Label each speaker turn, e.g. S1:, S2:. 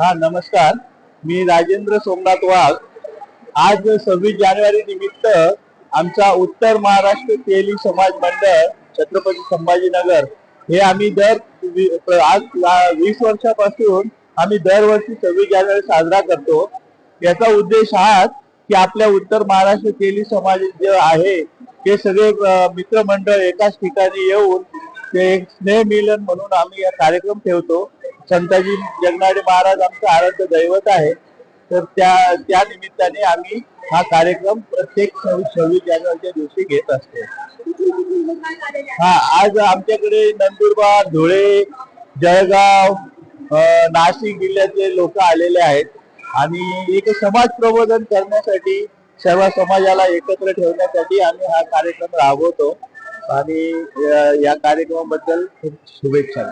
S1: हा नमस्कार. मी राजेंद्र सोमनाथ वाघ. आज सव्वीस जानेवारी निमित्त आमचा उत्तर महाराष्ट्र तेली समाज मंडळ छत्रपती संभाजीनगर हे आम्ही दर आज वीस वर्षापासून आम्ही दरवर्षी सव्वीस जानेवारी साजरा करतो. याचा उद्देश हाच की आपल्या उत्तर महाराष्ट्र तेली समाज जे आहे ते सगळे मित्रमंडळ एकाच ठिकाणी येऊन ते एक स्नेह मिलन म्हणून आम्ही या कार्यक्रम ठेवतो. संताजी जगनाडे महाराज आमचं आराध्य दैवत आहे. तर त्या त्या निमित्ताने आम्ही हा कार्यक्रम प्रत्येक सव्वीस सव्वीस जानेवारीच्या दिवशी घेत असतो. हा आज आमच्याकडे नंदुरबार धुळे जळगाव नाशिक जिल्ह्यातले लोक आलेले आहेत. आणि एक समाज प्रबोधन करण्यासाठी सर्व समाजाला एकत्र ठेवण्यासाठी आम्ही हा कार्यक्रम राबवतो. आणि या कार्यक्रमाबद्दल खूप शुभेच्छा